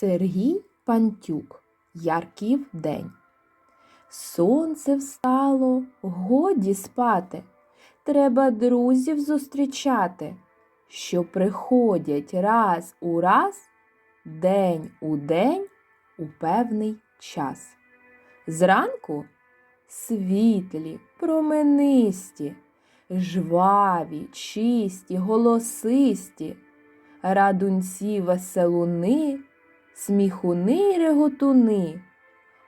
Сергій Пантюк. Ярків день. Сонце встало, годі спати. Треба друзів зустрічати, що приходять раз у раз, день у день у певний час. Зранку світлі, променисті, жваві, чисті, голосисті, радунці веселуни, сміхуни й реготуни,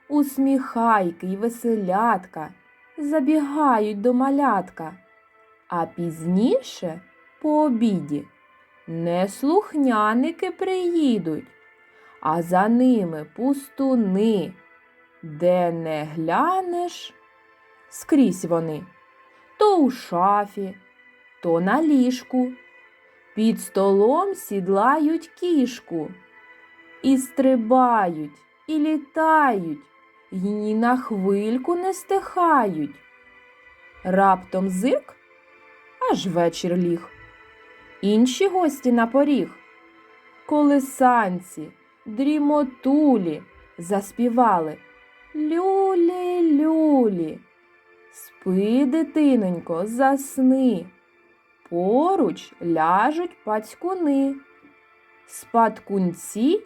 усміхайки й веселятка забігають до малятка, а пізніше по обіді неслухняники приїдуть, а за ними пустуни, де не глянеш, скрізь вони, то у шафі, то на ліжку, під столом сідлають кішку, і стрибають, і літають, і ні на хвильку не стихають. Раптом зирк, аж вечір ліг. Інші гості на поріг. Колисанці, дрімотулі заспівали Люлі, люлі. Спи, дитинонько, засни. Поруч ляжуть пацькуни, спадкунці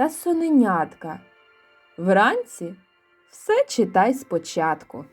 та соненятка. Вранці все читай спочатку.